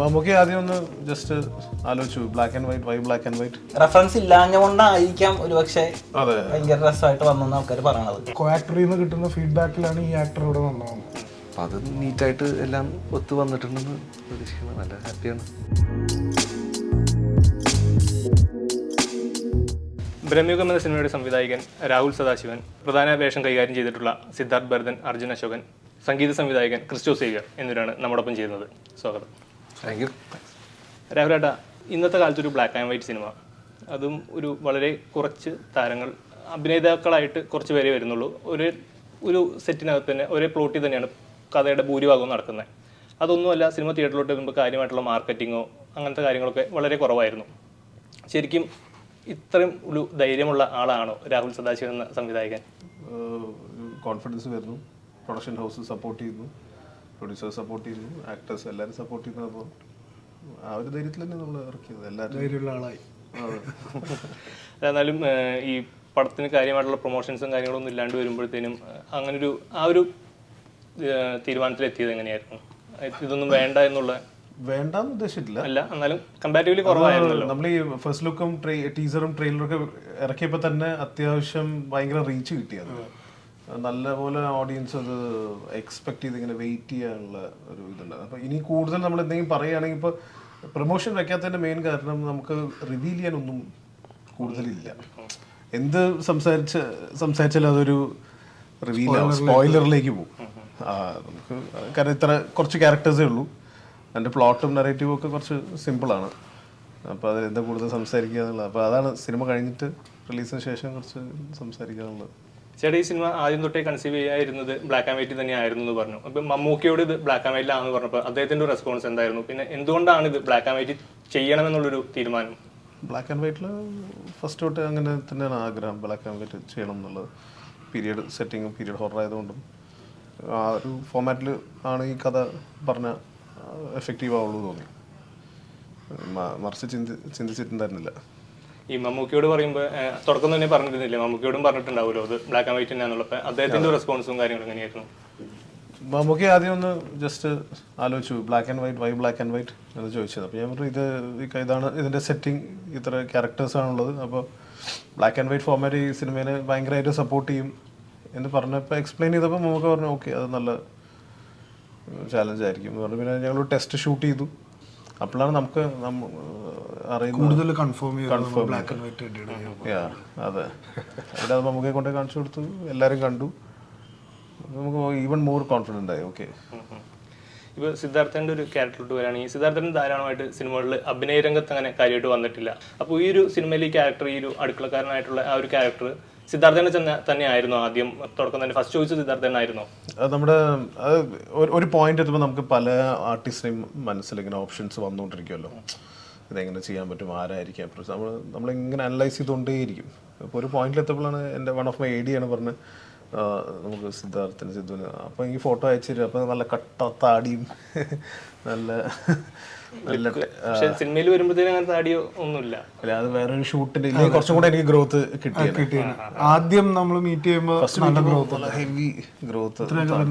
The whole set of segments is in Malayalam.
നമുക്ക് ആദ്യം ഒന്ന് ജസ്റ്റ് ആലോചിച്ചു. Black and white why black and white reference ഇല്ലാഞ്ഞുകൊണ്ടായിരിക്കാം ഒരു പക്ഷേ അതെ. ഭയങ്കര രസമായിട്ട് വന്നെന്ന് ആൾക്കാർ പറയണത്. കോ ആക്ടറിൽ നിന്ന് കിട്ടുന്ന ഫീഡ്ബാക്കിലാണ് ഈ ആക്ടർ ഇവിടെ വന്നത്. അപ്പം അത് നീറ്റായിട്ട് എല്ലാം ഒത്തു വന്നിട്ടുണ്ടെന്ന് പ്രതീക്ഷിക്കുന്നു. നല്ല ഹാപ്പിയാണ് ബ്രഹ്മയുഗം എന്ന സിനിമയുടെ സംവിധായകൻ രാഹുൽ സദാശിവൻ പ്രധാന വേഷം കൈകാര്യം ചെയ്തിട്ടുള്ള സിദ്ധാർത്ഥ് ഭരതൻ അർജുൻ അശോകൻ സംഗീത സംവിധായകൻ ക്രിസ്റ്റോ സേവ്യർ എന്നിവരാണ് നമ്മോടൊപ്പം ചെയ്യുന്നത് സ്വാഗതം. താങ്ക് യു രാഹുലേട്ടാ ഇന്നത്തെ കാലത്ത് ഒരു ബ്ലാക്ക് ആൻഡ് വൈറ്റ് സിനിമ അതും ഒരു വളരെ കുറച്ച് താരങ്ങൾ അഭിനേതാക്കളായിട്ട് കുറച്ച് പേരെ വരുന്നുള്ളൂ. ഒരു ഒരു സെറ്റിനകത്ത് തന്നെ ഒരേ പ്ലോട്ടിൽ തന്നെയാണ് കഥയുടെ ഭൂരിഭാഗവും നടക്കുന്നത്. അതൊന്നുമല്ല സിനിമ തിയേറ്ററിലോട്ട് വരുമ്പോൾ കാര്യമായിട്ടുള്ള മാർക്കറ്റിങ്ങോ അങ്ങനത്തെ കാര്യങ്ങളൊക്കെ വളരെ കുറവായിരുന്നു. ശരിക്കും ഇത്രയും ഒരു ധൈര്യമുള്ള ആളാണോ രാഹുൽ സദാശിവൻ എന്ന സംവിധായകൻ? കോൺഫിഡൻസ് വരുന്നു. പ്രൊഡക്ഷൻ ഹൗസ് സപ്പോർട്ട് ചെയ്യുന്നു. പ്രൊഡ്യൂസേഴ്സ് സപ്പോർട്ട് ചെയ്തു ആക്ടേഴ്സ് എല്ലാവരും സപ്പോർട്ട് ചെയ്യുന്നു അപ്പോൾ ആ ഒരു ധൈര്യത്തിൽ തന്നെ നമ്മൾ ഇറക്കിയത് എല്ലാവരും. ആളായി. എന്നാലും ഈ പടത്തിന് കാര്യമായിട്ടുള്ള പ്രൊമോഷൻസും കാര്യങ്ങളൊന്നും ഇല്ലാണ്ട് വരുമ്പോഴത്തേനും അങ്ങനൊരു ആ ഒരു തീരുമാനത്തിൽ തീരുമാനത്തിലെത്തിയത് എങ്ങനെയായിരുന്നു? ഇതൊന്നും വേണ്ട എന്നുള്ള വേണ്ടെന്ന് ഉദ്ദേശിച്ചിട്ടില്ല. അല്ല എന്നാലും കമ്പാരിറ്റീവ്ലി കുറവായിരുന്നല്ലോ. നമ്മൾ ഈ ഫസ്റ്റ് ലുക്കും ടീസറും ട്രെയിലറും ഒക്കെ ഇറക്കിയപ്പോൾ തന്നെ അത്യാവശ്യം ഭയങ്കര റീച്ച് കിട്ടിയത് നല്ലപോലെ ഓഡിയൻസ് അത് എക്സ്പെക്ട് ചെയ്ത് ഇങ്ങനെ വെയിറ്റ് ചെയ്യാനുള്ള ഒരു ഇതുണ്ട് അപ്പൊ ഇനി കൂടുതൽ നമ്മൾ എന്തെങ്കിലും പറയുകയാണെങ്കിൽ ഇപ്പോൾ പ്രൊമോഷൻ വെക്കാത്തതിന്റെ മെയിൻ കാരണം നമുക്ക് റിവീൽ ചെയ്യാനൊന്നും കൂടുതലില്ല. എന്ത് സംസാരിച്ച് സംസാരിച്ചാലും അതൊരു റിവീൽ സ്പോയിലറിലേക്ക് പോകും. നമുക്ക് കാരണം ഇത്ര കുറച്ച് ക്യാരക്ടേഴ്സേ ഉള്ളൂ. അതിന്റെ പ്ലോട്ടും നെറേറ്റീവും ഒക്കെ കുറച്ച് സിമ്പിളാണ് അപ്പോൾ അതിൽ എന്താ കൂടുതൽ സംസാരിക്കുക എന്നുള്ളത് അപ്പോൾ അതാണ് സിനിമ കഴിഞ്ഞിട്ട് റിലീസിന് ശേഷം കുറച്ച് സംസാരിക്കുക എന്നുള്ളത് ചേട്ടാ ഈ സിനിമ ആദ്യം തൊട്ടേ കൺസീവ് ചെയ്യാതിരുന്നത് ബ്ലാക്ക് ആൻഡ് വൈറ്റ് തന്നെ ആയിരുന്നു എന്ന് പറഞ്ഞു. അപ്പം മമ്മൂക്കയോട് ഇത് ബ്ലാക്ക് ആൻഡ് വൈറ്റിലാണെന്ന് പറഞ്ഞപ്പോൾ അദ്ദേഹത്തിന്റെ റെസ്പോൺസ് എന്തായിരുന്നു? പിന്നെ എന്തുകൊണ്ടാണ് ഇത് ബ്ലാക്ക് ആൻഡ് വൈറ്റ് ചെയ്യണമെന്നുള്ളൊരു തീരുമാനം? ബ്ലാക്ക് ആൻഡ് വൈറ്റിൽ ഫസ്റ്റ് തൊട്ട് അങ്ങനെ തന്നെയാണ് ആഗ്രഹം ബ്ലാക്ക് ആൻഡ് വൈറ്റ് ചെയ്യണം എന്നുള്ളത്. പീരിയഡ് സെറ്റിങ്ങും പീരിയഡ് ഹൊറർ ആയതുകൊണ്ടും ആ ഒരു ഫോമാറ്റിൽ ആണ് ഈ കഥ പറഞ്ഞ എഫക്റ്റീവ് ആവുള്ളൂ തോന്നി. മറിച്ച് ചിന്തി ചിന്തിച്ചിട്ടുണ്ടായിരുന്നില്ല. ഈ മമ്മൂക്കിയോട് പറയുമ്പോൾ തുടക്കം തന്നെ പറഞ്ഞിരുന്നില്ലേ? മമ്മൂക്കിയോടും പറഞ്ഞിട്ടുണ്ടാവുമല്ലോ അത് ബ്ലാക്ക് ആൻഡ് വൈറ്റ് തന്നെയാണുള്ളപ്പോൾ അദ്ദേഹത്തിന്റെ റെസ്പോൺസും കാര്യങ്ങളും എങ്ങനെയായിരുന്നു? മമ്മൂക്കി ആദ്യം ഒന്ന് ജസ്റ്റ് ആലോചിച്ചു black and white why black and white എന്ന് ചോദിച്ചത്. അപ്പോൾ ഞാൻ പറഞ്ഞു ഇത് ഇതാണ് ഇതിന്റെ സെറ്റിംഗ് ഇത്ര ക്യാരക്ടേഴ്സ് ആണുള്ളത്. അപ്പോൾ ബ്ലാക്ക് ആൻഡ് വൈറ്റ് ഫോമാറ്റ് ഈ സിനിമയിൽ ഭയങ്കരമായിട്ട് സപ്പോർട്ട് ചെയ്യും എന്ന് പറഞ്ഞപ്പോൾ എക്സ്പ്ലെയിൻ ചെയ്തപ്പോൾ നമുക്ക് പറഞ്ഞു ഓക്കെ അത് നല്ല ചാലഞ്ച് ആയിരിക്കും. എന്ന് പറഞ്ഞു. പിന്നെ ഞങ്ങൾ ടെസ്റ്റ് ഷൂട്ട് ചെയ്തു. അപ്പോഴാണ് നമുക്ക് കൂടുതൽ കൺഫേം ബ്ലാക്ക് ആൻഡ് വൈറ്റ് അതെ. അവിടെ അത് നമുക്ക് കൊണ്ട് കാണിച്ചു കൊടുത്തു. എല്ലാവരും കണ്ടു. നമുക്ക് ഈവൻ മോർ കോൺഫിഡന്റ് ആയി. ഓക്കെ ഇപ്പോൾ സിദ്ധാർത്ഥന്റെ ഒരു ക്യാരക്ടറിലോട്ട് വരികയാണെങ്കിൽ സിദ്ധാർത്ഥൻ ധാരാളമായിട്ട് സിനിമകളിൽ അഭിനയ രംഗത്ത് അങ്ങനെ കാര്യമായിട്ട് വന്നിട്ടില്ല. അപ്പോൾ ഈ ഒരു സിനിമയിൽ ഈ ക്യാരക്ടർ ഈ ഒരു അടുക്കളക്കാരനായിട്ടുള്ള ആ ഒരു ക്യാരക്ടർ സിദ്ധാർത്ഥനെ തന്നെ തന്നെയായിരുന്നു ആദ്യം. തുടക്കം തന്നെ ഫസ്റ്റ് ചോയ്സ് സിദ്ധാർത്ഥനായിരുന്നോ. നമ്മുടെ ഒരു- പോയിന്റ് എത്തുമ്പോൾ നമുക്ക് പല ആർട്ടിസ്റ്റിനെയും മനസ്സിൽ ഇങ്ങനെ ഓപ്ഷൻസ് വന്നുകൊണ്ടിരിക്കുമല്ലോ ഇതെങ്ങനെ ചെയ്യാൻ പറ്റും ആരായിരിക്കാം നമ്മൾ നമ്മളിങ്ങനെ അനലൈസ് ചെയ്തുകൊണ്ടേയിരിക്കും. അപ്പോൾ ഒരു പോയിന്റിൽ എത്തപ്പോഴാണ് എന്റെ വൺ ഓഫ് മൈ ഐ ആണ് പറഞ്ഞ് നമുക്ക് സിദ്ധാർത്ഥന് സിദ്ധുവിന്. അപ്പം ഈ ഫോട്ടോ അയച്ചു തരും. അപ്പം നല്ല കട്ട താടിയും നല്ല പക്ഷെ സിനിമയിൽ വരുമ്പോഴത്തേനും ഒന്നുമില്ല. അല്ല അത് വേറൊരു ഷൂട്ടിന്റെ ഇല്ലെങ്കിൽ കുറച്ചും കൂടെ എനിക്ക് ഗ്രോത്ത് കിട്ടി ആദ്യം നമ്മൾ മീറ്റ് ചെയ്യുമ്പോൾ നല്ല ഗ്രോത്ത് ഹെവി ഗ്രോത്ത്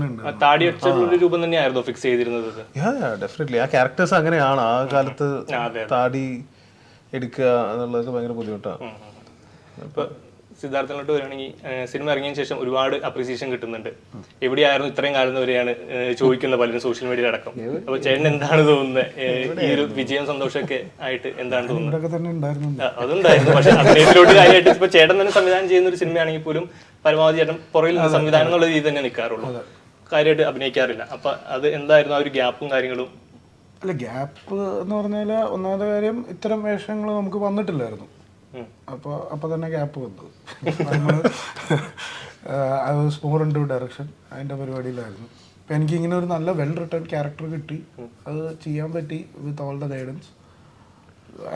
ഉണ്ട് ആ താടി ഒരു രൂപം തന്നെയായിരുന്നു ഫിക്സ് ചെയ്തിരുന്നത്. ഡെഫിനറ്റ്ലി ആ ക്യാരക്ടേഴ്സ് അങ്ങനെയാണ്. ആ കാലത്ത് താടി എടുക്കുക എന്നുള്ളതൊക്കെ ഭയങ്കര ബുദ്ധിമുട്ടാണ്. ഇപ്പൊ സിദ്ധാർത്ഥനിലോട്ട് വരികയാണെങ്കിൽ സിനിമ ഇറങ്ങിയ ശേഷം ഒരുപാട് അപ്രീസിയേഷൻ കിട്ടുന്നുണ്ട്. എവിടെയായിരുന്നു ഇത്രയും കാലം വരെയാണ് ചോദിക്കുന്നത് പലരും സോഷ്യൽ മീഡിയയിൽ അടക്കം. അപ്പൊ ചേട്ടൻ എന്താണ് തോന്നുന്നത്? ഈ ഒരു വിജയം സന്തോഷമൊക്കെ ആയിട്ട് എന്താണ് തോന്നുന്നത്? അതുണ്ടായിരുന്നു. പക്ഷെ അഭിനയത്തിലോട്ട് കാര്യമായിട്ട് ഇപ്പൊ ചേട്ടൻ തന്നെ സംവിധാനം ചെയ്യുന്ന ഒരു സിനിമയാണെങ്കിൽ പോലും പരമാവധി ചേട്ടൻ പുറകിൽ നിന്ന് സംവിധാനം എന്നുള്ള രീതി തന്നെ നിൽക്കാറുള്ളൂ. കാര്യമായിട്ട് അഭിനയിക്കാറില്ല. അപ്പൊ അത് എന്തായിരുന്നു ആ ഒരു ഗ്യാപ്പും കാര്യങ്ങളും? അല്ല ഗ്യാപ്പ് എന്ന് പറഞ്ഞാൽ ഒന്നാമത്തെ കാര്യം ഇത്തരം വേഷങ്ങൾ നമുക്ക് വന്നിട്ടില്ലായിരുന്നു. അപ്പോൾ അപ്പോൾ തന്നെ ഗ്യാപ്പ് വന്നു. നമ്മൾ I was more into direction അതിന്റെ പരിപാടിയിലായിരുന്നു. അപ്പം എനിക്ക് ഇങ്ങനെ ഒരു നല്ല വെൽ റിട്ടേൺ ക്യാരക്ടർ കിട്ടി അത് ചെയ്യാൻ പറ്റി with all the guidance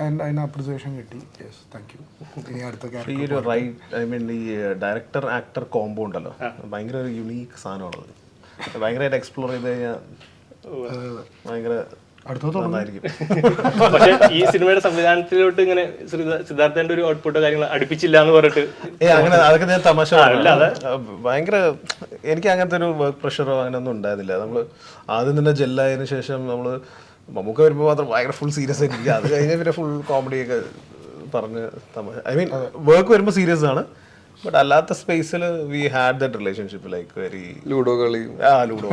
and അതിന് അപ്രിസിയേഷൻ കിട്ടി. യെസ് താങ്ക് യു ഇനി അടുത്ത ഈ ഒരു റൈറ്റ് ഐ മീൻ ഈ ഡയറക്ടർ ആക്ടർ കോംബോ ഉണ്ടല്ലോ. ഭയങ്കര ഒരു യുണീക്ക് സാധനമാണത്. ഭയങ്കരമായിട്ട് എക്സ്പ്ലോർ ചെയ്ത് കഴിഞ്ഞാൽ ഭയങ്കര പക്ഷെ ഈ സിനിമയുടെ സംവിധാനത്തിലോട്ട് ഇങ്ങനെ സിദ്ധാർത്ഥന്റെ ഒരു ഔട്ട്പുട്ടോ കാര്യങ്ങൾ അടുപ്പിച്ചില്ല എന്ന് പറഞ്ഞിട്ട് ഏ അങ്ങനെ അതൊക്കെ ഞാൻ തമാശ. ഭയങ്കര എനിക്ക് അങ്ങനത്തെ ഒരു വർക്ക് പ്രഷറോ അങ്ങനെ ഒന്നും ഉണ്ടായിരുന്നില്ല. നമ്മൾ ആദ്യം തന്നെ ജെല്ലായതിനു ശേഷം നമ്മൾ മമ്മൂക്ക വരുമ്പോൾ മാത്രം ഭയങ്കര ഫുൾ സീരിയസ് ആയിരിക്കും അത് കഴിഞ്ഞാൽ പിന്നെ ഫുൾ കോമഡിയൊക്കെ പറഞ്ഞ് തമാശ. ഐ മീൻ വർക്ക് വരുമ്പോൾ സീരിയസ് ആണ്. ബട്ട് അല്ലാത്ത സ്പേസിൽ we had that relationship like very ludo കളി ആ ludo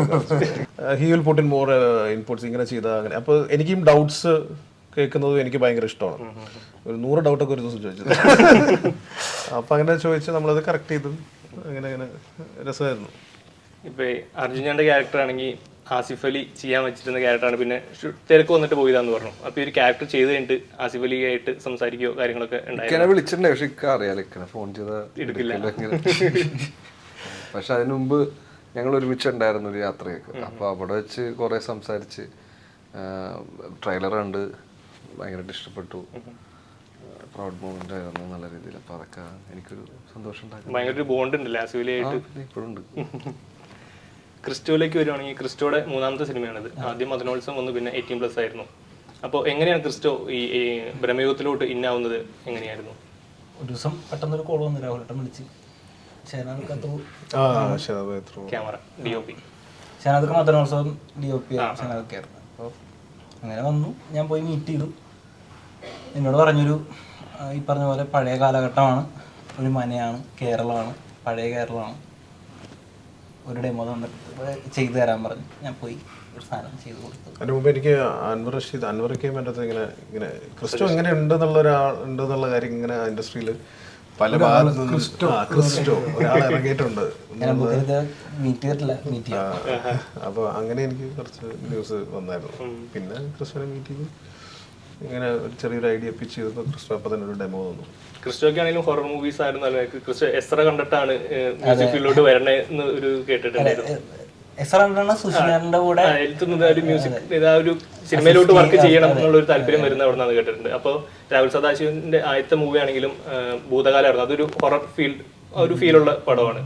he will put in more inputs ഇങ്ങനെ ചെയ്താൽ അങ്ങനെ. അപ്പോൾ എനിക്കും ഡൗട്ട്സ് കേൾക്കുന്നതും എനിക്ക് ഭയങ്കര ഇഷ്ടമാണ്. ഒരു നൂറ് ഡൗട്ടൊക്കെ ഒരു ദിവസം ചോദിച്ചത് അപ്പൊ അങ്ങനെ ചോദിച്ച് നമ്മളത് കറക്റ്റ് ചെയ്തു. അങ്ങനെ അങ്ങനെ രസമായിരുന്നു. ഇപ്പൊ അർജുനന്റെ ക്യാരക്ടർ ആണെങ്കിൽ ആസിഫ് അലി ചെയ്യാൻ വെച്ചിരുന്ന ക്യാരക്ടറാണ്. പിന്നെ തിരക്ക് വന്നിട്ട് പോയതാന്ന് പറഞ്ഞു. അപ്പൊ ഈ ഒരു ക്യാരക്ടർ ചെയ്ത് കഴിഞ്ഞിട്ട് ആസിഫ് അലി ആയിട്ട് സംസാരിക്കുകയോ കാര്യങ്ങളൊക്കെ ഉണ്ടായിരുന്നു? വിളിച്ചിട്ടുണ്ടായി പക്ഷെ ഇക്ക അറിയാലോ ഇക്കനെ ഫോൺ ചെയ്ത എടുക്കില്ല. പക്ഷെ അതിനു മുമ്പ് ഞങ്ങൾ ഒരുമിച്ച് ഉണ്ടായിരുന്നു ഒരു യാത്രയൊക്കെ. അപ്പൊ അവിടെ വെച്ച് കുറെ സംസാരിച്ച് ട്രെയിലർ കണ്ട് ഭയങ്കരമായിട്ട് ഇഷ്ടപ്പെട്ടു. പ്രൗഡ് മൂമെന്റ് ആയിരുന്നു നല്ല രീതിയിൽ. അപ്പൊ അതൊക്കെ എനിക്കൊരു സന്തോഷം ഉണ്ടായിരുന്നു ഭയങ്കര ബോണ്ട് ഉണ്ടല്ലേ ആസിഫ് അലി ആയിട്ട്? ഇപ്പോഴും ഉണ്ട്. ക്രിസ്റ്റോയിലേക്ക് വരുവാണെങ്കിൽ ക്രിസ്റ്റോയുടെ മൂന്നാമത്തെ സിനിമയാണിത്. ആദ്യം മദനോത്സവം വന്നു പിന്നെ എയ്റ്റീൻ പ്ലസ് ആയിരുന്നു. അപ്പോൾ എങ്ങനെയാണ് ക്രിസ്റ്റോ ഈ ഈ ബ്രഹ്മയുഗത്തിലോട്ട് ഇന്നാവുന്നത് എങ്ങനെയായിരുന്നു? ഒരു ദിവസം പെട്ടെന്നൊരു കോൾ വന്നു രാഹുലേട്ടൻ വിളിച്ച്. Camera D O P Shenad മതനോത്സവം D O P ആയിരുന്നു. അപ്പോൾ അങ്ങനെ വന്നു. ഞാൻ പോയി മീറ്റ് ചെയ്തു. എന്നോട് പറഞ്ഞൊരു ഈ പറഞ്ഞ പോലെ പഴയ കാലഘട്ടമാണ്. ഒരു മനയാണ് കേരളമാണ് പഴയ കേരളമാണ്. ഒരു ഡെമോ തന്നിട്ട് ചെയ്തു തരാൻ പറഞ്ഞു. ഞാൻ പോയി ഒരു സാധനം ചെയ്തു കൊടുത്തു. അതിന് മുമ്പ് എനിക്ക് അൻവർ റഷീദ് അൻവർ എന്റെ അടുത്ത് ഇങ്ങനെ ഇങ്ങനെ ക്രിസ്റ്റോ എങ്ങനെ ഉണ്ടെന്നുള്ള ഒരാൾ ഉണ്ടെന്നുള്ള കാര്യം ഇങ്ങനെ ഇൻഡസ്ട്രിയിൽ പല ഭാഗത്തു അപ്പൊ ക്രിസ്റ്റോ. ഒരാൾ ഇറങ്ങിയിട്ടുണ്ട്. ഞാൻ ഇത് മീറ്റ് ചെയ്തിട്ടില്ല മീറ്റ് ചെയ്യാം. അപ്പോൾ അങ്ങനെ എനിക്ക് കുറച്ച് ന്യൂസ് വന്നായിരുന്നു. പിന്നെ ക്രിസ്റ്റോനെ മീറ്റ് ചെയ്തു. ഇങ്ങനെ ഒരു ചെറിയൊരു ഐഡിയ പിച്ച് ചെയ്തപ്പോൾ ക്രിസ്റ്റോ അപ്പം തന്നെ ഒരു ഡെമോ തന്നു. ക്രിസ്റ്റോക്ക് ആണെങ്കിലും ഹൊറർ മൂവീസ് ആയിരുന്നു ക്രിസ്റ്റോ എസ്ര കണ്ടിട്ടാണ് മ്യൂസിക് ഫീൽഡിലോട്ട് വരണേ എന്ന് ഒരു കേട്ടിട്ടുണ്ടായിരുന്നു. കൂടെ ആ, ഒരു മ്യൂസിക് ആ ഒരു സിനിമയിലോട്ട് വർക്ക് ചെയ്യണം എന്നുള്ള ഒരു താല്പര്യം വരുന്ന അവിടെ നിന്നാണ് കേട്ടിട്ടുണ്ട്. അപ്പോൾ രാഹുൽ സദാശിവന്റെ ആദ്യത്തെ മൂവി ആണെങ്കിലും ഭൂതകാലമായിരുന്നു. അതൊരു ഹൊറർ ഫീൽ ഒരു ഫീലുള്ള പടമാണ്.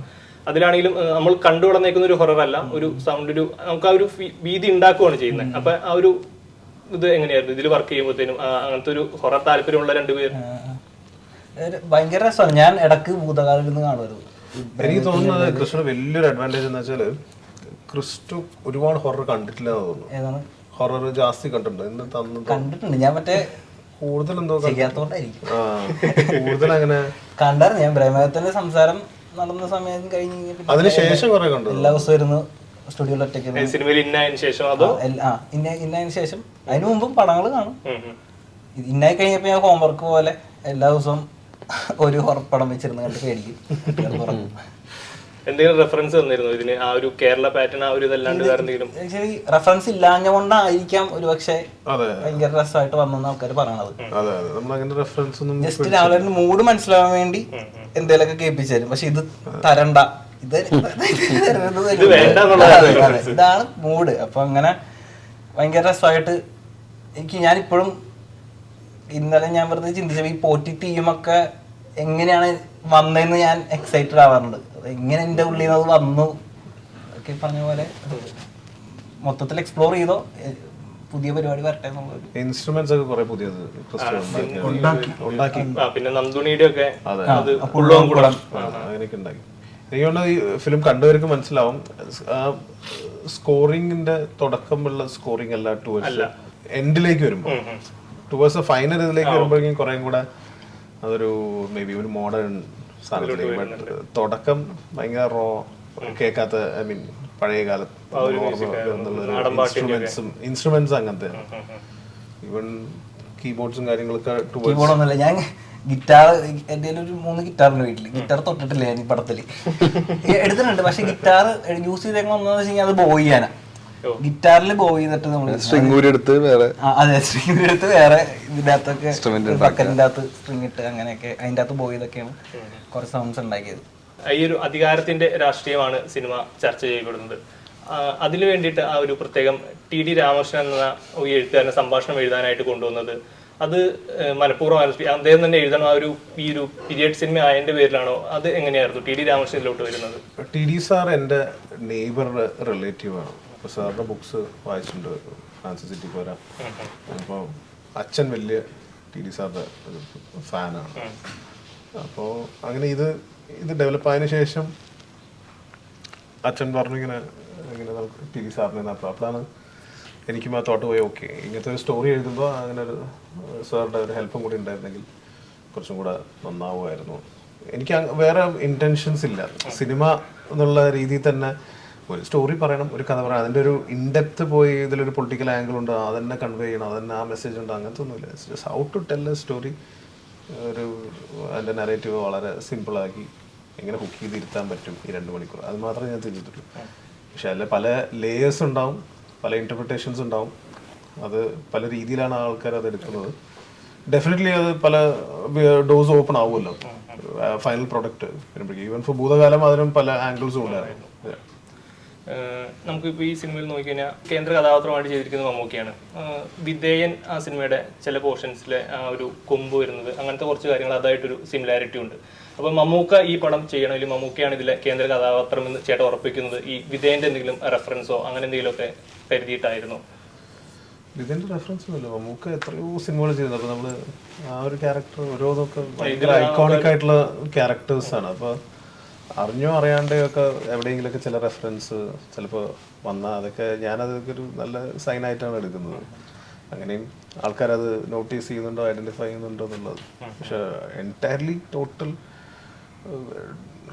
അതിലാണെങ്കിലും നമ്മൾ കണ്ടു വളർന്നേക്കുന്ന ഒരു ഹൊറർ അല്ല ഒരു സൗണ്ട് ഒരു നമുക്ക് ആ ഒരു ഭീതി ഉണ്ടാക്കുകയാണ് ചെയ്യുന്നത്. അപ്പൊ ആ ഒരു ഇത് എങ്ങനെയായിരുന്നു? ഇതിൽ വർക്ക് ചെയ്യുമ്പോഴത്തേനും അങ്ങനത്തെ ഒരു ഹൊറർ താല്പര്യമുള്ള രണ്ടുപേർ ഭയങ്കര രസമാണ്. ഞാൻ ഇടയ്ക്ക് ഭൂതകാലം ഇരുന്ന് കാണുമായിരുന്നു എനിക്ക് തോന്നുന്നത് കൃഷ്ണ വലിയൊരു അഡ്വാന്റേജ് എന്ന് വെച്ചാൽ ക്രിസ്റ്റു ഒരുപാട് ഹൊറർ കണ്ടിട്ടില്ല എന്ന് തോന്നുന്നു. ഹൊറർ ജാസ്തി കണ്ടിട്ടുണ്ട്. എന്ന് തന്നു കണ്ടിട്ടുണ്ട്. ഞാൻ മറ്റേ കൂടുതൽ എന്തോ ചെയ്യാത്തോണ്ടായിരിക്കും. കൂടുതൽ അങ്ങനെ കണ്ടായിരുന്നു. ഞാൻ ബ്രഹ്മത്തിന്റെ സംസാരം നടന്ന സമയം കഴിഞ്ഞ് അതിനുശേഷം ശേഷം കുറെ കണ്ടു എല്ലാ ദിവസവും ഇരുന്ന് സ്റ്റുഡിയോയിൽ ഒറ്റയ്ക്ക് സിനിമയിൽ ഇന്നതിന് ശേഷം അതോ? ആ, ഇന്ന ഇന്നതിന് ശേഷം അതിന് മുമ്പും പടങ്ങൾ കാണും. ഇന്നായി കഴിഞ്ഞപ്പോ ഞാൻ ഹോംവർക്ക് പോലെ എല്ലാ ദിവസവും ഒരു പടം വെച്ചിരുന്ന് കണ്ട് പേടിക്കും. എന്തെങ്കിലും റെഫറൻസ് തന്നിരുന്നു ഇതിന്? ആ ഒരു കേരള പാറ്റേൺ ആ ഒരു ഇതല്ലാണ്ട് വേറെ എന്തെങ്കിലും? റെഫറൻസ് ഇല്ലാഞ്ഞുകൊണ്ടായിരിക്കാം ഒരു പക്ഷേ ഭയങ്കര രസമായിട്ട് വന്നെന്ന് ആൾക്കാർ പറയണത്. അതെ അതെ. നമ്മൾ അങ്ങനെ റെഫറൻസ് ഒന്നും ജസ്റ്റ് രാവിലെ മൂഡ് മനസ്സിലാവാൻ വേണ്ടി എന്തേലൊക്കെ കേൾപ്പിച്ചു തരും. പക്ഷെ ഇത് തരണ്ട. ഇത്. ഇതാണ് മൂഡ് അപ്പൊ അങ്ങനെ ഭയങ്കര രസമായിട്ട് എനിക്ക് ഞാനിപ്പോഴും ഇന്നലെ ഞാൻ വെറുതെ ചിന്തിച്ചപ്പോ ഈ പോറ്റി ടീമൊക്കെ എങ്ങനെയാണ് വന്നതെന്ന് ഞാൻ എക്സൈറ്റഡ് ആവാറുണ്ട്. എങ്ങനെ എന്റെ ഉള്ളിൽ നിന്ന് അത് വന്നു? ഒക്കെ പറഞ്ഞ പോലെ മൊത്തത്തിൽ എക്സ്പ്ലോർ ചെയ്തോ? പുതിയ പരിപാടി വരട്ടെ ഇൻസ്ട്രുമെന്റ്സ് ഒക്കെ കുറെ പുതിയത് ഉണ്ടാക്കി. പിന്നെ നന്ദുണിയുടെ ഒക്കെ അങ്ങനെയൊക്കെ ഉണ്ടാക്കി. എനിക്ക് തോന്നുന്നു ഈ ഫിലിം കണ്ടവർക്ക് മനസ്സിലാവും. സ്കോറിംഗിന്റെ സ്കോറിങ്ങിന്റെ തുടക്കമുള്ള സ്കോറിംഗ് അല്ല ടുവേഴ്സ് എൻഡിലേക്ക് വരുമ്പോൾ ടുവേഴ്സ് ഫൈനൽ ഇതിലേക്ക് വരുമ്പോഴേക്കും കുറേ കൂടെ അതൊരു മേ ബി ഒരു മോഡേൺ സാധനത്തിലേക്ക് ബട്ട് തുടക്കം ഭയങ്കര റോ കേൾക്കാത്ത ഐ മീൻ പഴയ കാലത്ത് ഇൻസ്ട്രുമെന്റ്സും ഇൻസ്ട്രുമെന്റ്സ് അങ്ങനത്തെ. ഈവൻ കീബോർഡ്സും കാര്യങ്ങളൊക്കെ കീബോർഡൊന്നുമില്ല ഞാൻ ഗിറ്റാർ എന്റെ ഒരു മൂന്ന് ഗിറ്റാറുണ്ട് വീട്ടിൽ ഗിറ്റാർ തൊട്ടിട്ടില്ല ഞാൻ ഈ പടത്തിൽ. എടുത്തിട്ടുണ്ട്. പക്ഷെ ഗിറ്റാർ യൂസ് ചെയ്തേക്കണം ഒന്നെന്ന് വെച്ച് കഴിഞ്ഞാൽ അത് ബോയ് ചെയ്യാനാ. ഗിറ്റാറിൽ ബോയ് ചെയ്തിട്ട് നമ്മൾ സ്ട്രിംഗ് ഊരി എടുത്ത് വേറെ അതെ സ്ട്രിങ് എടുത്ത് വേറെ ഇതിന്റെ അകത്തൊക്കെ ബക്കറ്റിന്റെ അകത്ത് സ്ട്രിംഗ് ഇട്ട് അങ്ങനെയൊക്കെ അതിന്റെ അകത്ത് ബോയ് ചെയ്തൊക്കെയാണ് കുറെ സൗണ്ട്സ് ഉണ്ടാക്കിയത്. ഈ ഒരു അധികാരത്തിന്റെ രാഷ്ട്രീയമാണ് സിനിമ ചർച്ച ചെയ്യപ്പെടുന്നത്. അതിന് വേണ്ടിയിട്ട് ആ ഒരു പ്രത്യേകം ടി ഡി രാമകൃഷ്ണൻ എന്ന ഈ എഴുത്തുകാരനെ സംഭാഷണം എഴുതാനായിട്ട് കൊണ്ടുവന്നത്. അത് മലപ്പൂർവം മനഃപൂർവം അദ്ദേഹം തന്നെ എഴുതണം. ആ ഒരു ഈ ഒരു പീരിയഡ് സിനിമ ആയതിന്റെ പേരിലാണോ? അത് എങ്ങനെയായിരുന്നു ടി ഡി രാമകൃഷ്ണനിലോട്ട് വരുന്നത്? ടി ഡി സാർ എന്റെ നെയ്ബറുടെ റിലേറ്റീവ് ആണ്. അപ്പോൾ സാറിന്റെ ബുക്സ് വായിച്ചിട്ടുണ്ട്. ഫ്രാൻസിസ് പോരാ അപ്പോൾ അച്ഛൻ വലിയ ടി ഡി സാറിന്റെ ഫാനാണ് അപ്പോൾ അങ്ങനെ ഇത് ഇത് ഡെവലപ്പ് ആയതിനു ശേഷം അച്ഛൻ പറഞ്ഞു ഇങ്ങനെ ഇങ്ങനെ നമുക്ക് ടി ഡി സാറിനെ അപ്പോൾ അപ്പോഴാണ് എനിക്കും ആ തോട്ട് പോയി ഓക്കെ ഇങ്ങനത്തെ ഒരു സ്റ്റോറി എഴുതുമ്പോൾ അങ്ങനെ ഒരു സാറിന്റെ ഒരു ഹെൽപ്പും കൂടി ഉണ്ടായിരുന്നെങ്കിൽ കുറച്ചും കൂടെ നന്നാവുമായിരുന്നു. എനിക്ക് വേറെ ഇന്റൻഷൻസ് ഇല്ല. സിനിമ എന്നുള്ള രീതിയിൽ തന്നെ ഒരു സ്റ്റോറി പറയണം ഒരു കഥ പറയണം. അതിന്റെ ഒരു ഇൻഡെപ്ത് പോയി ഇതിലൊരു പൊളിറ്റിക്കൽ ആംഗിൾ ഉണ്ട് അതന്നെ കൺവേ ചെയ്യണം അതന്നെ ആ മെസ്സേജ് ഉണ്ട് അങ്ങനത്തെ ഒന്നുമില്ല. Just how to tell a story ഒരു അതിന്റെ നെറേറ്റീവ് വളരെ സിമ്പിളാക്കി എങ്ങനെ ഹുക്ക് ചെയ്തിരുത്താൻ പറ്റും ഈ രണ്ട് മണിക്കൂർ. അത് മാത്രമേ ഞാൻ ചിന്തിച്ചിട്ടുള്ളൂ പക്ഷെ അതിൽ പല ലേയേഴ്സ് ഉണ്ടാവും പല ഇന്റർപ്രിട്ടേഷൻസ് ഉണ്ടാവും. അത് പല രീതിയിലാണ് ആൾക്കാർ അത് എടുക്കുന്നത്. ഡെഫിനറ്റ്ലി അത് പല ഡോസ് ഓപ്പൺ ആവുമല്ലോ. ഫൈനൽ പ്രൊഡക്റ്റ് വരുമ്പോഴേക്കും. ഈവൻ ഫോർ ഭൂതകാലം അതിനും പല ആംഗിൾസും ഉണ്ടായിരുന്നു. നമുക്കിപ്പോൾ ഈ സിനിമയിൽ നോക്കിക്കഴിഞ്ഞാൽ കേന്ദ്ര കഥാപാത്രമായിട്ട് ചെയ്തിരിക്കുന്നത് മമ്മൂക്കിയാണ്. വിധേയൻ ആ സിനിമയുടെ ചില പോർഷൻസിലെ ആ ഒരു കൊമ്പ് വരുന്നത് അങ്ങനത്തെ കുറച്ച് കാര്യങ്ങൾ അതായിട്ടൊരു സിമിലാരിറ്റി ഉണ്ട്. അപ്പോൾ മമ്മൂക്ക ഈ പടം ചെയ്യണമെങ്കിൽ മമ്മൂക്കയാണ് ഇതിലെ കേന്ദ്ര കഥാപാത്രം എന്ന് ചേട്ടൻ ഉറപ്പിക്കുന്നത്. ഈ വിധേയന്റെ എന്തെങ്കിലും റെഫറൻസോ അങ്ങനെ എന്തെങ്കിലും ഒക്കെ കരുതിയിട്ടായിരുന്നു. ഇതിന്റെ റെഫറൻസ് ഒന്നുമില്ല. നമുക്ക് എത്രയോ സിനിമകൾ ചെയ്യുന്നത് അപ്പൊ നമ്മൾ ആ ഒരു ക്യാരക്ടർ ഓരോന്നൊക്കെ ഭയങ്കര ഐക്കോണിക് ആയിട്ടുള്ള ക്യാരക്ടേഴ്സ് ആണ്. അപ്പൊ അറിഞ്ഞോ അറിയാണ്ട് ഒക്കെ എവിടെയെങ്കിലൊക്കെ ചില റെഫറൻസ് ചിലപ്പോൾ വന്നാൽ അതൊക്കെ ഞാനതൊക്കെ ഒരു നല്ല സൈൻ ആയിട്ടാണ് എടുക്കുന്നത്. അങ്ങനെയും ആൾക്കാരത് നോട്ടീസ് ചെയ്യുന്നുണ്ടോ ഐഡന്റിഫൈ ചെയ്യുന്നുണ്ടോ എന്നുള്ളത്. പക്ഷേ എന്റയർലി ടോട്ടൽ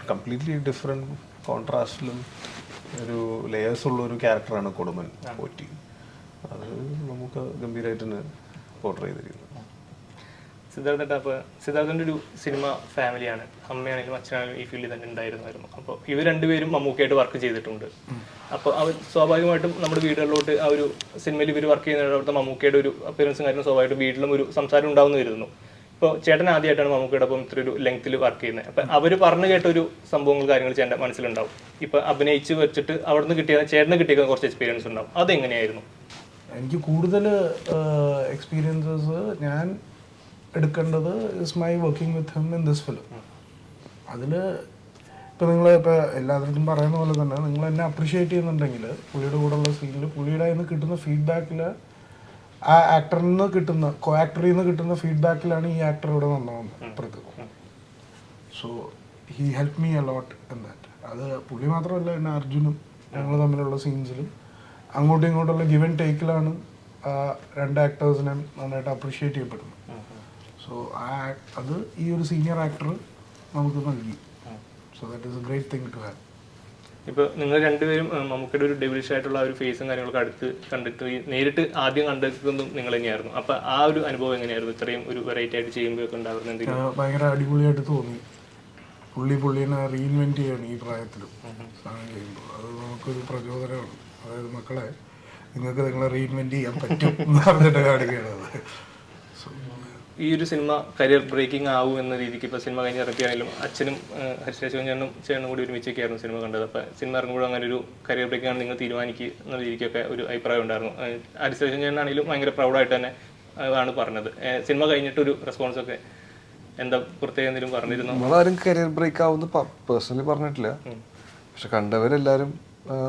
കംപ്ലീറ്റ്ലി ഡിഫറെന്റ് കോൺട്രാസ്റ്റിലും ഒരു ലേയേഴ്സ് ഉള്ള ഒരു ക്യാരക്ടറാണ് കൊടുമൻ പോറ്റി. അത് നമുക്ക് ഗംഭീരമായിട്ട് പോർട്രേ ചെയ്തിരിക്കുന്നു. സിദ്ധാർത്ഥ അപ്പോൾ സിദ്ധാർത്ഥന്റെ ഒരു സിനിമ ഫാമിലിയാണ് അമ്മയാണെങ്കിലും അച്ഛനാണെങ്കിലും ഈ ഫീൽഡിൽ തന്നെ ഉണ്ടായിരുന്നായിരുന്നു. അപ്പോൾ ഇവർ രണ്ടുപേരും മമ്മൂക്കയായിട്ട് വർക്ക് ചെയ്തിട്ടുണ്ട്. അപ്പോൾ അവർ സ്വാഭാവികമായിട്ടും നമ്മുടെ വീടുകളിലോട്ട് ആ ഒരു സിനിമയിൽ ഇവർ വർക്ക് ചെയ്യുന്നിടത്ത് മമ്മൂക്കയുടെ ഒരു അപ്പിയറൻസും കാര്യങ്ങളും സ്വാഭാവികമായിട്ടും വീട്ടിലും ഒരു സംസാരം ഉണ്ടാവുന്നു വരുന്നു ഇപ്പോൾ ചേട്ടൻ ആദ്യമായിട്ടാണ് മമ്മൂക്കയുടെ ഒപ്പം ഇത്ര ഒരു ലെങ്ത്തിൽ വർക്ക് ചെയ്യുന്നത്. അപ്പം അവർ പറഞ്ഞു കേട്ട ഒരു സംഭവങ്ങൾ കാര്യങ്ങൾ ചേട്ടന്റെ മനസ്സിലുണ്ടാവും. ഇപ്പം അഭിനയിച്ച് വെച്ചിട്ട് അവിടെ നിന്ന് കിട്ടിയ ചേട്ടന് കിട്ടിയ കുറച്ച് എക്സ്പീരിയൻസ് ഉണ്ടാവും. അതെങ്ങനെയായിരുന്നു? എനിക്ക് കൂടുതൽ എക്സ്പീരിയൻസസ് ഞാൻ എടുക്കേണ്ടത് is my working with him in this film അതിൽ ഇപ്പം നിങ്ങൾ ഇപ്പോൾ എല്ലാവർക്കും പറയുന്ന പോലെ തന്നെ നിങ്ങൾ എന്നെ അപ്രിഷ്യേറ്റ് ചെയ്യുന്നുണ്ടെങ്കിൽ പുള്ളിയുടെ കൂടെയുള്ള സീനിൽ പുള്ളിയുടെ നിന്ന് കിട്ടുന്ന ഫീഡ്ബാക്കിൽ ആ ആക്ടറിൽ നിന്ന് കിട്ടുന്ന കോ ആക്ടറിൽ നിന്ന് കിട്ടുന്ന ഫീഡ്ബാക്കിലാണ് ഈ ആക്ടർ ഇവിടെ വന്നതെന്ന് അപ്പുറത്ത് so he help me a lot in that അത് പുള്ളി മാത്രമല്ല എന്നെ അർജുനും ഞങ്ങൾ തമ്മിലുള്ള സീൻസിലും അങ്ങോട്ടും ഇങ്ങോട്ടുള്ള ഗിവൻ ടേക്കിലാണ് രണ്ട് ആക്ടേഴ്സിനെ നന്നായിട്ട് അപ്രീഷിയേറ്റ് ചെയ്യപ്പെടുന്നത്. സോ ആ അത് ഈ ഒരു സീനിയർ ആക്ടർ നമുക്ക് നൽകി. So that is a great thing to have ഇപ്പൊ നിങ്ങൾ രണ്ടുപേരും മമ്മൂക്കയുടെ ഒരു ഡെവിലിഷ് ആയിട്ടുള്ള ഒരു ഫേസും കാര്യങ്ങളൊക്കെ അടുത്ത് കണ്ടിട്ട് നേരിട്ട് ആദ്യം കണ്ടെത്തുന്നതും നിങ്ങൾ തന്നെയായിരുന്നു. അപ്പൊ ആ ഒരു അനുഭവം എങ്ങനെയായിരുന്നു? ഇത്രയും ഒരു വെറൈറ്റി ആയിട്ട് ചെയ്യുമ്പോഴൊക്കെ ഉണ്ടാവുന്ന എന്തെങ്കിലും? ഭയങ്കര അടിപൊളിയായിട്ട് തോന്നി. പുള്ളി പുള്ളിനെ റീഇൻവെന്റ് ചെയ്യാണ് ഈ പ്രായത്തിലും. സാധനം ചെയ്യുമ്പോൾ. അത് നമുക്കൊരു പ്രചോദനമാണ്. അതായത് മക്കളെ നിങ്ങൾക്ക് നിങ്ങളെ റീഇൻവെന്റ് ചെയ്യാൻ പറ്റും എന്ന് പറഞ്ഞിട്ട് കാണിക്കുകയാണ് അത്. സോ ഈ ഒരു സിനിമ കരിയർ ബ്രേക്കിംഗ് ആവും എന്ന രീതിക്ക് ഇപ്പൊ സിനിമ കഴിഞ്ഞ് ഇറക്കിയാണെങ്കിലും അച്ഛനും ഹരിശേഷവും ചേട്ടനും ചേട്ടനും കൂടി ഒരുമിച്ചൊക്കെയായിരുന്നു സിനിമ കണ്ടത്. അപ്പൊ സിനിമ ഇറങ്ങുമ്പോഴും അങ്ങനെ ഒരു കരിയർ ബ്രേക്കിംഗ് ആണ് നിങ്ങൾ തീരുമാനിക്കുക എന്ന രീതിക്കൊക്കെ ഒരു അഭിപ്രായം ഉണ്ടായിരുന്നു. ഹരിശേഷൻ ചേട്ടനാണെങ്കിലും ഭയങ്കര പ്രൗഡായിട്ട് തന്നെ ആണ് പറഞ്ഞത്. സിനിമ സിനിമ കഴിഞ്ഞിട്ടൊരു റെസ്പോൺസ് ഒക്കെ എന്താ പ്രത്യേകം എന്തെങ്കിലും പറഞ്ഞിരുന്നു? നമ്മളാരും കരിയർ ബ്രേക്ക് ആവുമെന്ന് പേഴ്സണലി പറഞ്ഞിട്ടില്ല. പക്ഷെ കണ്ടവരെല്ലാരും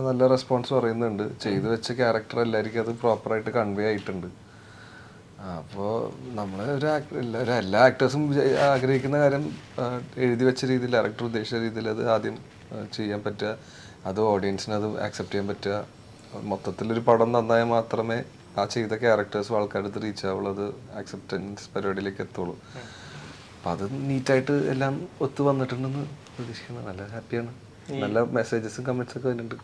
നല്ല റെസ്പോൺസ് പറയുന്നുണ്ട്. ചെയ്തു വെച്ച ക്യാരക്ടർ എല്ലാവർക്കും അത് പ്രോപ്പറായിട്ട് കൺവേ ആയിട്ടുണ്ട്. അപ്പോൾ നമ്മൾ ഒരു ഒരു എല്ലാ ആക്ടേഴ്സും ആഗ്രഹിക്കുന്ന കാര്യം എഴുതി വെച്ച രീതിയിൽ ഡയറക്ടർ ഉദ്ദേശിച്ച രീതിയിൽ അത് ആദ്യം ചെയ്യാൻ പറ്റുക. അത് ഓഡിയൻസിന് അത് ആക്സെപ്റ്റ് ചെയ്യാൻ പറ്റുക. മൊത്തത്തിലൊരു പടം നന്നായാൽ മാത്രമേ ആ ചെയ്ത ക്യാരക്ടേഴ്സും ആൾക്കാരുടെ അടുത്ത് റീച്ച് ആവുള്ളൂ. അത് ആക്സെപ്റ്റൻസ് പരിപാടിയിലേക്ക് എത്തുള്ളൂ. അപ്പം അത് നീറ്റായിട്ട് എല്ലാം ഒത്തു വന്നിട്ടുണ്ടെന്ന് പ്രതീക്ഷിക്കുന്നു. നല്ല ഹാപ്പിയാണ് നല്ല മെസ്സേജസും കമൻസ് ഒക്കെ വരുന്നുണ്ട്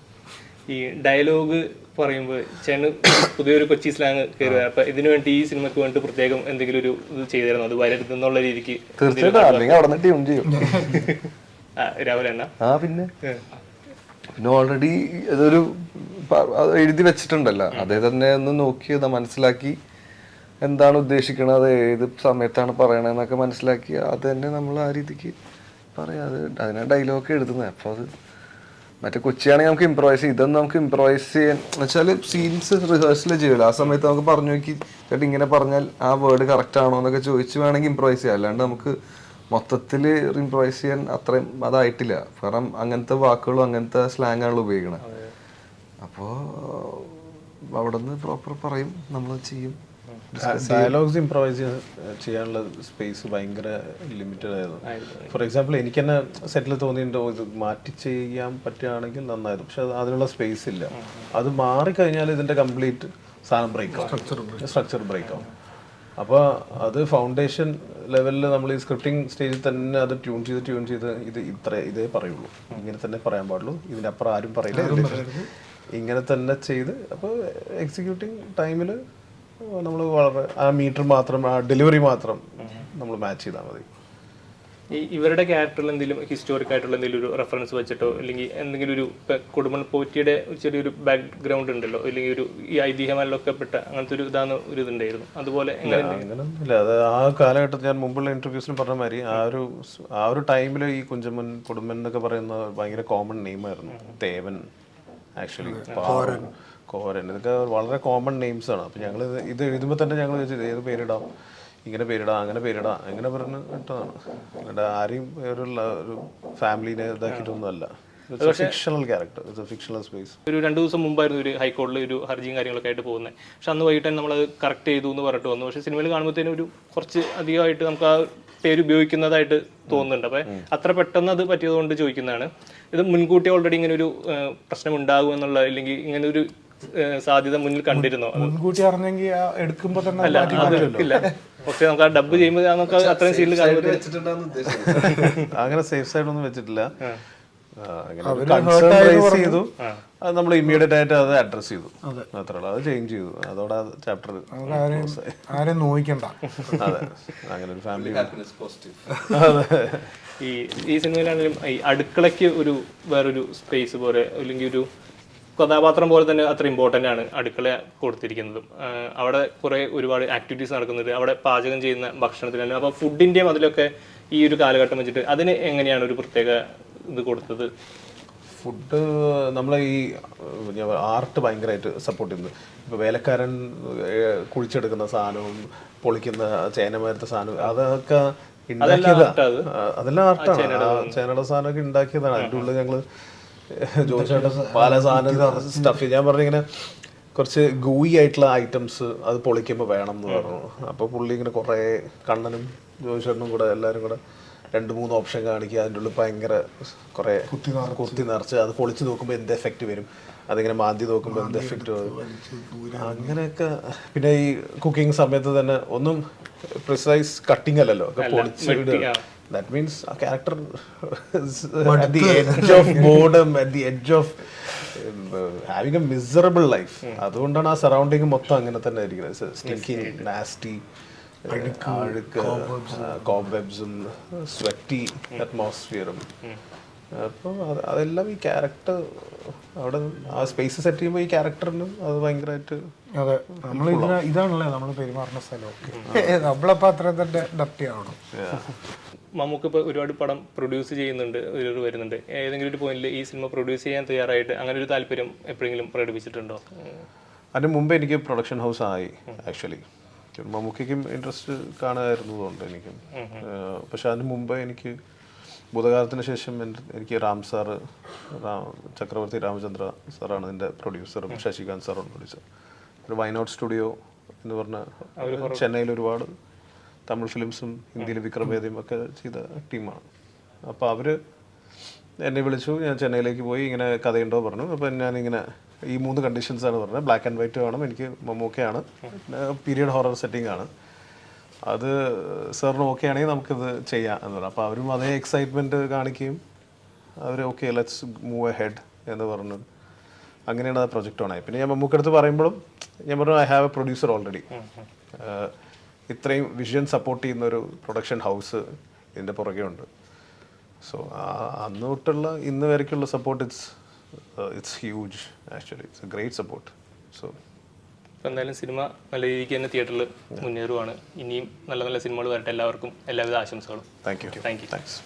ഈ ഡയലോഗ് പറയുമ്പോൾ ചേട്ടന് പുതിയൊരു കൊച്ചി സ്ലാങ് കയറുക അപ്പൊ ഇതിനു വേണ്ടി ഈ സിനിമക്ക് വേണ്ടി പ്രത്യേകം എന്തെങ്കിലും ഒരു ഇത് ചെയ്തിരുന്നു? അത് വരരുത് എന്നുള്ള രീതിക്ക് രാവിലെ ആ പിന്നെ? പിന്നെ ഓൾറെഡി അതൊരു എഴുതി വെച്ചിട്ടുണ്ടല്ലോ. അതേ തന്നെ ഒന്ന് നോക്കി അത് മനസ്സിലാക്കി എന്താണ് ഉദ്ദേശിക്കണത് അത് ഏത് സമയത്താണ് പറയണതെന്നൊക്കെ മനസ്സിലാക്കി അത് തന്നെ നമ്മൾ ആ രീതിക്ക് പറയാം. അത് അതിനാ ഡയലോഗ് എഴുതുന്നത്. അപ്പോൾ അത് മറ്റേ കൊച്ചിയാണെങ്കിൽ നമുക്ക് ഇമ്പ്രോവൈസ് ചെയ്യും. ഇതൊന്നും നമുക്ക് ഇമ്പ്രോവൈസ് ചെയ്യാൻ വെച്ചാൽ സീൻസ് റിഹേഴ്സൽ ചെയ്യില്ല ആ സമയത്ത് നമുക്ക് പറഞ്ഞു നോക്കി ചേട്ടൻ ഇങ്ങനെ പറഞ്ഞാൽ ആ വേർഡ് കറക്റ്റ് ആണോ എന്നൊക്കെ ചോദിച്ച് വേണമെങ്കിൽ ഇമ്പ്രോവൈസ് ചെയ്യാം. അല്ലാണ്ട് നമുക്ക് മൊത്തത്തിൽ ഇമ്പ്രോവൈസ് ചെയ്യാൻ അത്രയും അതായിട്ടില്ല. കാരണം അങ്ങനത്തെ വാക്കുകളും അങ്ങനത്തെ സ്ലാങ്ങാണല്ലോ ഉപയോഗിക്കണത് അപ്പോൾ അവിടെ നിന്ന് പ്രോപ്പർ പറയും. നമ്മൾ ചെയ്യും. ഡയലോഗ്സ് ഇംപ്രവൈസ് ചെയ്യാനുള്ള സ്പേസ് ഭയങ്കര ലിമിറ്റഡ് ആയിരുന്നു. ഫോർ എക്സാമ്പിൾ എനിക്ക് തന്നെ സെറ്റിൽ തോന്നിയിട്ടുണ്ടോ ഇത് മാറ്റി ചെയ്യാൻ പറ്റുകയാണെങ്കിൽ നന്നായിരുന്നു. പക്ഷെ അതിനുള്ള സ്പേസ് ഇല്ല. അത് മാറിക്കഴിഞ്ഞാൽ ഇതിന്റെ കംപ്ലീറ്റ് സാധനം ബ്രേക്ക് ആവും. സ്ട്രക്ചർ ബ്രേക്ക് ആവും. അപ്പോൾ അത് ഫൗണ്ടേഷൻ ലെവലിൽ നമ്മൾ ഈ സ്ക്രിപ്റ്റിംഗ് സ്റ്റേജിൽ തന്നെ അത് ട്യൂൺ ചെയ്ത് ട്യൂൺ ചെയ്ത് ഇത് ഇത്ര ഇതേ പറയുള്ളൂ. ഇങ്ങനെ തന്നെ പറയാൻ പാടുള്ളൂ. ഇതിനപ്പുറം ആരും പറയില്ല. ഇങ്ങനെ തന്നെ ചെയ്ത് അപ്പോൾ എക്സിക്യൂട്ടിംഗ് ടൈമിൽ നമ്മൾ വളരെ ആ മീറ്റർ മാത്രം ആ ഡെലിവറി മാത്രം നമ്മൾ മാച്ച് ചെയ്താൽ മതി. ഈ ഇവരുടെ ക്യാരക്ടറിൽ എന്തെങ്കിലും ഹിസ്റ്റോറിക് ആയിട്ടുള്ള എന്തെങ്കിലും ഒരു റെഫറൻസ് വെച്ചിട്ടോ അല്ലെങ്കിൽ എന്തെങ്കിലും ഒരു കുടുംബ കുടുംബൻ പോറ്റിയുടെ ചെറിയൊരു ബാക്ക്ഗ്രൗണ്ട് ഉണ്ടല്ലോ അല്ലെങ്കിൽ ഒരു ഈ ഐതിഹ്യമല്ലൊക്കെ പെട്ട അങ്ങനത്തെ ഒരു ഇതാണ് ഒരു ഇതുണ്ടായിരുന്നു. അതുപോലെ ഇല്ല അത് ആ കാലഘട്ടത്തിൽ ഞാൻ മുമ്പുള്ള ഇന്റർവ്യൂസിൽ പറഞ്ഞ മാതിരി ആ ഒരു ആ ഒരു ടൈമിൽ ഈ കുഞ്ചമ്മൻ കുടുംബൻ എന്നൊക്കെ പറയുന്ന ഭയങ്കര കോമൺ നെയിമായിരുന്നു തേവൻ ആക്ച്വലി കോരൻ ഇതൊക്കെ വളരെ കോമൺ നെയിംസ് ആണ്. അപ്പൊ ഞങ്ങൾ ഇത് എഴുതുമ്പോൾ തന്നെ ഞങ്ങൾ ഏത് പേരിടാം? ഇങ്ങനെ പേരിടാം അങ്ങനെ പേരിടാം അങ്ങനെ പറഞ്ഞ് ഇട്ടതാണ്. അല്ലാണ്ട് ആരെയും ഒരു ഒരു ഫാമിലിനെ ഇതാക്കിയിട്ടൊന്നും അല്ല ഫിക്ഷണൽ ക്യാരക്ടർ ഫിക്ഷണൽ സ്പേസ് ഒരു രണ്ട് ദിവസം മുമ്പായിരുന്നു ഒരു ഹൈക്കോടതിയിൽ ഒരു ഹർജിയും കാര്യങ്ങളൊക്കെ ആയിട്ട് പോകുന്നത്. പക്ഷെ അന്ന് വൈകിട്ട് നമ്മളത് കറക്റ്റ് ചെയ്തു എന്ന് പറഞ്ഞിട്ട് വന്നു. പക്ഷെ സിനിമയിൽ കാണുമ്പോഴത്തേനും ഒരു കുറച്ച് അധികമായിട്ട് നമുക്ക് ആ പേര് ഉപയോഗിക്കുന്നതായിട്ട് തോന്നുന്നുണ്ട്. അപ്പൊ അത്ര പെട്ടെന്ന് അത് പറ്റിയതുകൊണ്ട് ചോദിക്കുന്നതാണ്. ഇത് മുൻകൂട്ടി ഓൾറെഡി ഇങ്ങനെ ഒരു പ്രശ്നം ഉണ്ടാകും എന്നുള്ള അല്ലെങ്കിൽ ഇങ്ങനെ ഒരു സാധ്യത മുന്നിൽ കണ്ടിരുന്നോ. മുൻകൂട്ടി അറിഞ്ഞെങ്കിൽ എടുക്കുമ്പോ തന്നെ അല്ല മാറ്റി അത് ഇല്ല. പക്ഷെ നമുക്ക് ആ ഡബ് ചെയ്യുമ്പോൾ നമുക്ക് അത് അത്രയും സീനിൽ ഉദ്ദേശിച്ചത് അങ്ങനെ സേഫ് സൈഡ് ഒന്നും വെച്ചിട്ടില്ല. ചെയ്തു. അത് നമ്മൾ ഇമ്മീഡിയറ്റ് ആയിട്ട് അത് അഡ്രസ് ചെയ്തു. അത്രേ ഉള്ളൂ അത് ചേഞ്ച് ചെയ്തു. അതോടെ ചാപ്റ്റർ ആരെയും നോയിക്കണ്ട. അതെ. അങ്ങനെ ഒരു ഫാമിലി അതെ. ഈ ഈ സിനിമയിലാണെങ്കിലും ഈ അടുക്കളയ്ക്ക് ഒരു വേറൊരു സ്പേസ് പോലെ അല്ലെങ്കിൽ ഒരു കഥാപാത്രം പോലെ തന്നെ അത്ര ഇമ്പോർട്ടന്റ് ആണ് അടുക്കള കൊടുത്തിരിക്കുന്നതും. അവിടെ കുറേ ഒരുപാട് ആക്ടിവിറ്റീസ് നടക്കുന്നുണ്ട്. അവിടെ പാചകം ചെയ്യുന്ന ഭക്ഷണത്തിന് അപ്പോൾ ഫുഡിന്റെയും അതിലൊക്കെ ഈ ഒരു കാലഘട്ടം വെച്ചിട്ട് അതിന് എങ്ങനെയാണ് ഒരു പ്രത്യേക ഇത് കൊടുത്തത്? ഫുഡ് നമ്മൾ ഈ ആർട്ട് ഭയങ്കരമായിട്ട് സപ്പോർട്ട് ചെയ്യുന്നത്. ഇപ്പോൾ വേലക്കാരൻ കുഴിച്ചെടുക്കുന്ന സാധനവും പൊളിക്കുന്ന ചേനമാരത്തെ സാധനം അതൊക്കെ ഉണ്ടാക്കിയതാണ് അതെല്ലാം ആർട്ടാണ് ചേനയുടെ സാധനമൊക്കെ ഉണ്ടാക്കിയതാണ്. അതിന്റെ ഉള്ളിൽ ഞങ്ങൾ ജോലിച്ചേട്ടൻ പല സാധനം സ്റ്റഫ് ഞാൻ പറഞ്ഞിങ്ങനെ കുറച്ച് ഗൂയി ആയിട്ടുള്ള ഐറ്റംസ് അത് പൊളിക്കുമ്പോൾ വേണം എന്ന് പറഞ്ഞു. അപ്പോൾ പുള്ളി ഇങ്ങനെ കുറേ കണ്ണനും ജോലിച്ചേട്ടനും കൂടെ എല്ലാവരും കൂടെ രണ്ട് മൂന്ന് ഓപ്ഷൻ കാണിക്കുക അതിന്റെ ഉള്ളിൽ ഭയങ്കര കുറേ കുത്തി നിറച്ച്. അത് പൊളിച്ച് നോക്കുമ്പോൾ എന്ത് എഫക്റ്റ് വരും? അതിങ്ങനെ മാന്തി നോക്കുമ്പോൾ എന്ത് എഫക്റ്റ് വരും? അങ്ങനെയൊക്കെ പിന്നെ ഈ കുക്കിംഗ് സമയത്ത് തന്നെ ഒന്നും പ്രിസൈസ് കട്ടിങ് അല്ലല്ലോ ഒക്കെ പൊളിച്ച് ദാറ്റ് മീൻസ് ആ. Character at the edge of boredom at the edge of having a miserable life അതുകൊണ്ടാണ് ആ സറൗണ്ടിങ് മൊത്തം അങ്ങനെ തന്നെ ഇരിക്കുന്നത്. സ്റ്റിക്കിങ് നാസ്റ്റി അഴുക്ക് കോബ്വെബ്സും സ്വെറ്റി അറ്റ്മോസ്ഫിയറും അപ്പോൾ അതെല്ലാം ഈ ക്യാരക്ടർ അവിടെ ആ സ്പേസ് സെറ്റ് ചെയ്യുമ്പോൾ ഈ ക്യാരക്ടറിന് അത് ഭയങ്കരമായിട്ട് അതെ നമ്മൾ ഇതിന ഇതാണല്ലേ നമ്മൾ പെരുമാറുന്ന സ്ഥലമൊക്കെ നമ്മളപ്പോ അത്രയും തന്നെ ഡർട്ടി ആവണം. മമ്മൂക്ക് ഇപ്പോൾ ഒരുപാട് പടം പ്രൊഡ്യൂസ് ചെയ്യുന്നുണ്ട് ഒരു വരുന്നുണ്ട്. ഏതെങ്കിലും ഒരു പോയിന്റിൽ ഈ സിനിമ പ്രൊഡ്യൂസ് ചെയ്യാൻ തയ്യാറായിട്ട് അങ്ങനെ ഒരു താല്പര്യം എപ്പോഴെങ്കിലും പ്രകടിപ്പിച്ചിട്ടുണ്ടോ? അതിന് മുമ്പ് എനിക്ക് പ്രൊഡക്ഷൻ ഹൗസ് ആയി ആക്ച്വലി മമ്മൂക്കും ഇൻട്രസ്റ്റ് കാണുമായിരുന്നതുകൊണ്ട് എനിക്കും. പക്ഷെ അതിന് മുമ്പ് എനിക്ക് ഭൂതകാലത്തിന് ശേഷം എന്റെ എനിക്ക് റാം സാർ രാം ചക്രവർത്തി രാമചന്ദ്ര സാറാണ് ഇതിന്റെ പ്രൊഡ്യൂസറും ശശികാന്ത് സാറാണ് പ്രൊഡ്യൂസർ. ഒരു വയനാട് സ്റ്റുഡിയോ എന്ന് പറഞ്ഞ ചെന്നൈയിൽ ഒരുപാട് തമിഴ് ഫിലിംസും ഹിന്ദിയിൽ വിക്രമേദയും ഒക്കെ ചെയ്ത ടീമാണ്. അപ്പോൾ അവർ എന്നെ വിളിച്ചു ഞാൻ ചെന്നൈയിലേക്ക് പോയി ഇങ്ങനെ കഥയുണ്ടോ പറഞ്ഞു. അപ്പം ഞാനിങ്ങനെ ഈ മൂന്ന് കണ്ടീഷൻസാണ് പറഞ്ഞത്. ബ്ലാക്ക് ആൻഡ് വൈറ്റ് വേണം എനിക്ക് മമ്മൂക്കയാണ്. പീരിയഡ് ഹൊറർ സെറ്റിംഗ് ആണ്. അത് സാറിന് ഓക്കെ ആണെങ്കിൽ നമുക്കിത് ചെയ്യാം എന്ന് പറഞ്ഞു. അപ്പോൾ അവരും അതേ എക്സൈറ്റ്മെന്റ് കാണിക്കുകയും അവർ okay let's move ahead എന്ന് പറഞ്ഞു. അങ്ങനെയാണ് ആ പ്രൊജക്റ്റ് ഓണായി പിന്നെ ഞാൻ മമ്മൂക്കടുത്ത് പറയുമ്പോഴും ഞാൻ പറഞ്ഞു I have a producer already ഇത്രയും വിഷൻ സപ്പോർട്ട് ചെയ്യുന്ന ഒരു പ്രൊഡക്ഷൻ ഹൗസ് ഇതിന്റെ പുറകെ ഉണ്ട്. സോ അന്ന് തൊട്ടുള്ള ഇന്ന് വരയ്ക്കുള്ള support it's it's huge actually it's a great support so അപ്പോൾ എന്തായാലും സിനിമ നല്ല രീതിക്ക് തന്നെ തിയേറ്ററിൽ മുന്നേറുവാണ്. ഇനിയും നല്ല നല്ല സിനിമകൾ വരട്ടെ എല്ലാവർക്കും എല്ലാവിധ ആശംസകളും. Thank you thank you thanks